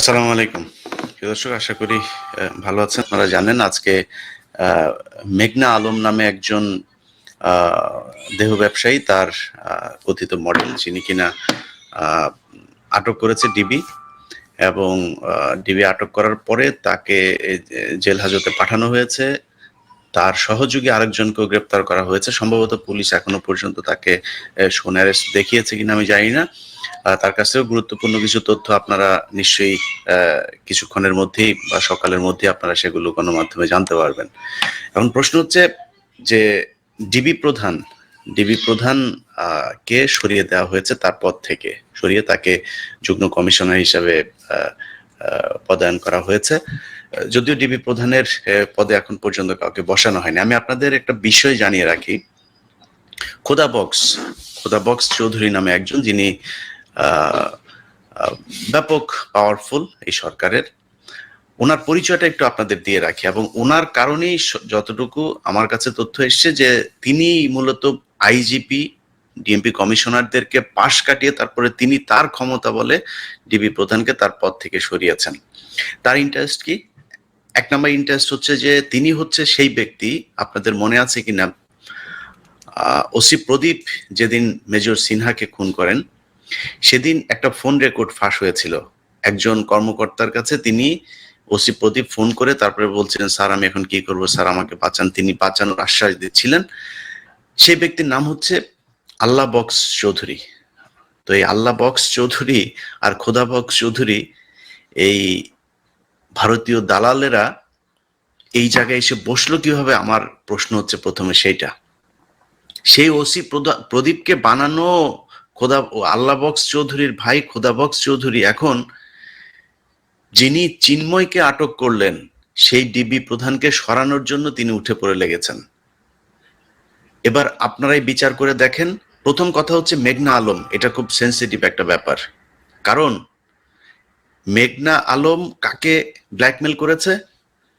আসসালামু আলাইকুম। দর্শক, আশা করি ভালো আছেন। আপনারা জানেন আজকে মেঘনা আলম নামে একজন দেহ ব্যবসায়ী, তার কথিত মডেল, যিনি কিনা আটক করেছে ডিবি এবং ডিবি আটক করার পরে তাকে জেল হাজতে পাঠানো হয়েছে। তার সহযোগী আরেকজনকেও গ্রেপ্তার করা হয়েছে। সম্ভবত পুলিশ এখনও পর্যন্ত তাকে সোন অ্যারেস্ট দেখিয়েছে কিনা আমি জানি না। তার কাছেও গুরুত্বপূর্ণ কিছু তথ্য আপনারা নিশ্চয়ই কিছুক্ষণের মধ্যেই বা সকালের মধ্যেই আপনারা সেগুলো গণমাধ্যমে জানতে পারবেন। এখন প্রশ্ন হচ্ছে যে ডিবি প্রধান ডিবি প্রধান কে সরিয়ে দেওয়া হয়েছে তার পদ থেকে? সরিয়ে তাকে যুগ্ম কমিশনার হিসাবে পদায়ন করা হয়েছে। যদিও ডিবি প্রধানের পদে এখন পর্যন্ত কাউকে বসানো হয়নি। আমি আপনাদের একটা বিষয় জানিয়ে রাখি। খোদা বক্স খোদা বক্স চৌধুরী নামে একজন যিনি ব্যাপক পাওয়ারফুল এই সরকারের। ওনার পরিচয়টা একটু আপনাদের দিয়ে রাখি এবং ওনার কারণেই যতটুকু আমার কাছে তথ্য এসছে যে তিনি মূলত আইজিপি ডিএমপি কমিশনারদেরকে পাশ কাটিয়ে তারপরে তিনি তার ক্ষমতা বলে ডিবি প্রধানকে তার পদ থেকে সরিয়েছেন। তার ইন্টারেস্ট কি? এক নম্বর ইন্টারেস্ট হচ্ছে যে, তিনি হচ্ছে সেই ব্যক্তি, আপনাদের মনে আছে কিনা? ওসি প্রদীপ যেদিন মেজর সিনহাকে খুন করেন, সেদিন একটা ফোন রেকর্ড ফাঁস হয়েছিল। একজন কর্মকর্তার কাছে তিনি ওসি প্রদীপ ফোন করে তারপরে বলছিলেন, স্যার, আমি এখন কি করব? স্যার, আমাকে বাঁচান। তিনি বাঁচানোর আশ্বাস দিচ্ছিলেন। সেই ব্যক্তির নাম হচ্ছে আল্লাহ বক্স চৌধুরী। তো এই আল্লাহ বক্স চৌধুরী আর খোদা বক্স চৌধুরী এই ভারতীয় দালালেরা এই জায়গায় এসে বসল কীভাবে? আমার প্রশ্ন হচ্ছে প্রথমে সেইটা। সেই ওসি প্রদীপকে বানানো খোদা আল্লাহ বক্স চৌধুরীর ভাই খোদা বক্স চৌধুরী এখন যিনি চিন্ময়কে আটক করলেন, সেই ডিবি প্রধানকে সরানোর জন্য তিনি উঠে পড়ে লেগেছেন। এবার আপনারাই বিচার করে দেখেন। প্রথম কথা হচ্ছে মেঘনা আলম, এটা খুব সেন্সিটিভ একটা ব্যাপার। কারণ মেঘনা আলম কাকে ব্ল্যাকমেল করেছে?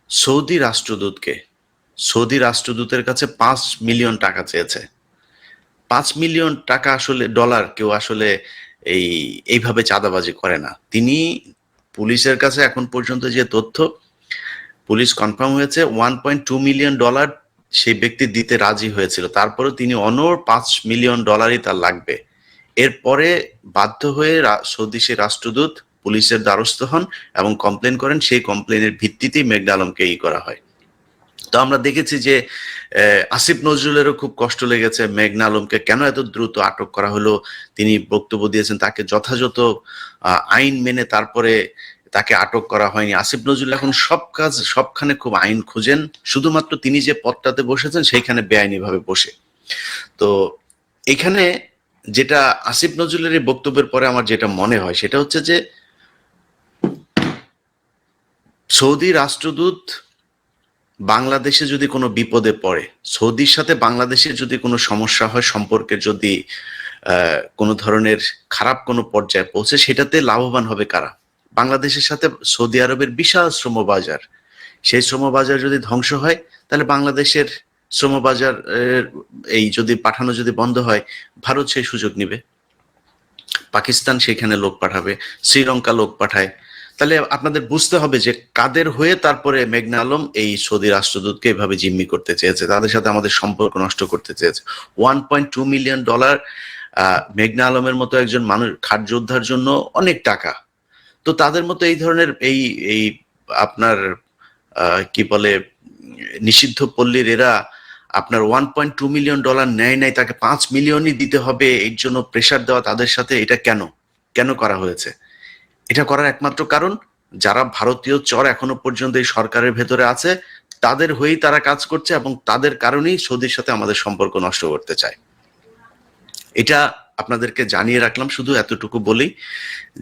সৌদি রাষ্ট্রদূতকে। সৌদি রাষ্ট্রদূতের কাছে পাঁচ মিলিয়ন টাকা চেয়েছে। পাঁচ মিলিয়ন টাকা আসলে ডলার, কেউ আসলে এই, এইভাবে চাঁদাবাজি করে না। তিনি পুলিশের কাছে এখন পর্যন্ত যে তথ্য, পুলিশ কনফার্ম হয়েছে one point two million dollar সেই ব্যক্তি দিতে রাজি হয়েছিল। তারপরে তিনি অনর পাঁচ মিলিয়ন ডলারই তার লাগবে। এরপরে বাধ্য হয়ে সৌদি সে রাষ্ট্রদূত পুলিশের দ্বারস্থ হন এবং কমপ্লেন করেন। সেই কমপ্লেনের ভিত্তিতেই মেঘনা আলমকে ই করা হয়। তো আমরা দেখেছি যে আসিফ নজরুলেরও খুব কষ্ট লেগেছে মেঘনা আলমকে। কেন এত দ্রুত আটক করা হলো? তিনি বক্তব্য দিয়েছেন তাকে যথাযথ আইন মেনে তারপরে তাকে আটক করা হয়নি। আসিফ নজরুল এখন সব কাজ, সবখানে খুব আইন খুঁজেন। শুধুমাত্র তিনি যে পদটাতে বসেছেন, সেইখানে বেআইনি ভাবে বসে। তো এখানে যেটা আসিফ নজরুলের বক্তব্যের পরে আমার যেটা মনে হয়, সেটা হচ্ছে যে সৌদি রাষ্ট্রদূত বাংলাদেশে যদি কোনো বিপদে পড়ে সৌদির সাথে বাংলাদেশের যদি কোনো সমস্যা হয় সম্পর্কে যদি কোনো ধরনের খারাপ কোনো পর্যায়ে পৌঁছে সেটাতে লাভবান হবে কারা? বাংলাদেশের সাথে সৌদি আরবের বিশাল শ্রম বাজার সেই শ্রম বাজার যদি ধ্বংস হয় তাহলে বাংলাদেশের শ্রমবাজার এর, এই যদি পাঠানো যদি বন্ধ হয় ভারত সেই সুযোগ নিবে। পাকিস্তান সেখানে লোক পাঠাবে শ্রীলঙ্কা লোক পাঠায় তাহলে আপনাদের বুঝতে হবে যে কাদের হয়ে তারপরে মেঘনা আলম এই সৌদি রাষ্ট্রদূতকে এভাবে জিম্মি করতে চেয়েছে, তাদের সাথে আমাদের সম্পর্ক নষ্ট করতে চেয়েছে। One point two million dollar মেঘনা আলমের মতো একজন মানুষ খাট যোদ্ধার জন্য অনেক টাকা। তো তাদের মতো এই ধরনের এই এই আপনার কি বলে, নিষিদ্ধ পল্লীর এরা আপনার one point two million dollar নেয় নাই, তাকে পাঁচ মিলিয়নই দিতে হবে, এর জন্য প্রেশার দেওয়া তাদের সাথে, এটা কেন? কেন করা হয়েছে? এটা করার একমাত্র কারণ, যারা ভারতীয় চর এখনও পর্যন্ত এই সরকারের ভেতরে আছে, তাদের হয়েই তারা কাজ করছে এবং তাদের কারণেই সৌদির সাথে আমাদের সম্পর্ক নষ্ট করতে চায়। এটা আপনাদেরকে জানিয়ে রাখলাম, শুধু এতটুকু বলি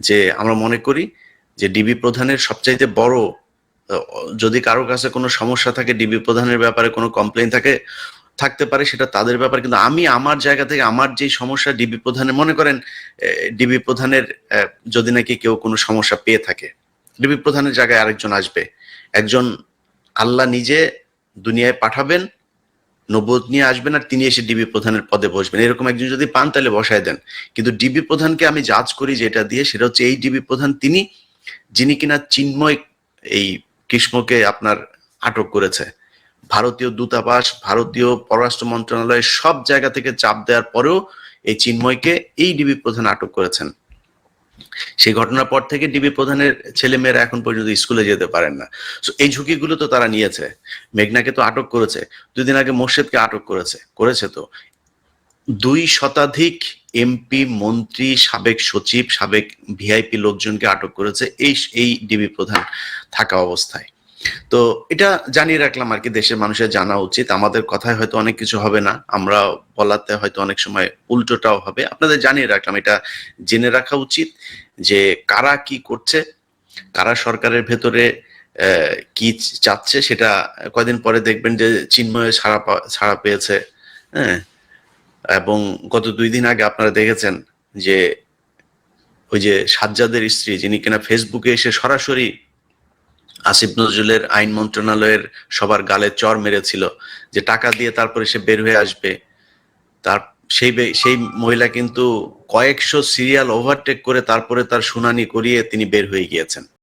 যে আমরা মনে করি যে ডিবি প্রধানের সবচাইতে বড়, যদি কারোর কাছে কোনো সমস্যা থাকে ডিবি প্রধানের ব্যাপারে কোনো কমপ্লেন থাকে থাকতে পারে, সেটা তাদের ব্যাপার। কিন্তু আমি আমার জায়গা থেকে আমার যে সমস্যা ডিবি প্রধানের, মনে করেন ডিবি প্রধানের যদি নাকি কেউ কোনো সমস্যা পেয়ে থাকে, ডিবি প্রধানের জায়গায় আরেকজন আসবে। একজন আল্লাহ নিজে দুনিয়ায় পাঠাবেন নবদ নিয়ে আসবেন আর তিনি এসে ডিবি প্রধানের পদে বসবেন। এরকম একজন যদি পান তাহলে বসায় দেন। কিন্তু ডিবি প্রধানকে আমি জাজ করি যেটা দিয়ে, সেটা হচ্ছে এই ডিবি প্রধান তিনি, যিনি কিনা চিন্ময় এই কৃষ্ণকে আপনার আটক করেছে। ভারতীয় দূতাবাস, ভারতীয় পররাষ্ট্র মন্ত্রণালয় সব জায়গা থেকে চাপ দেওয়ার পরেও এই চিন্ময়কে এই ডিবি প্রধান আটক করেছেন। সেই ঘটনার পর থেকে ডিবি প্রধানের ছেলে মেয়েরা এখন পর্যন্ত স্কুলে যেতে পারেন না। এই ঝুঁকিগুলো তো তারা নিয়েছে। মেঘনাকে তো আটক করেছে। দুদিন আগে মোর্শেদকে আটক করেছে করেছে তো। দুই শতাধিক এমপি, মন্ত্রী, সাবেক সচিব, সাবেক ভিআইপি লোকজনকে আটক করেছে এই এই ডিবি প্রধান থাকা অবস্থায়। তো এটা জানিয়ে রাখলাম আর কি, দেশের মানুষের জানা উচিত। আমাদের কথায় হয়তো অনেক কিছু হবে না, আমরা বলাতে হয়তো অনেক সময় উল্টোটাও হবে। আপনাদের জানিয়ে রাখলাম, এটা জেনে রাখা উচিত যে কারা কি করছে, কারা সরকারের ভেতরে কি চাচ্ছে সেটা কয়দিন পরে দেখবেন যে চিন্ময় ছাড়া ছাড়া পেয়েছে হ্যাঁ? এবং গত দুই দিন আগে আপনারা দেখেছেন যে ওই যে সাজ্জাদের স্ত্রী যিনি কিনা ফেসবুকে এসে সরাসরি আসিফ নজরুলের আইন মন্ত্রণালয়ের সবার গালে চর মেরেছিল যে টাকা দিয়ে তারপরে সে বের হয়ে আসবে। তার সেই সেই মহিলা কিন্তু কয়েকশো সিরিয়াল ওভারটেক করে তারপরে তার শুনানি করিয়ে তিনি বের হয়ে গিয়েছেন।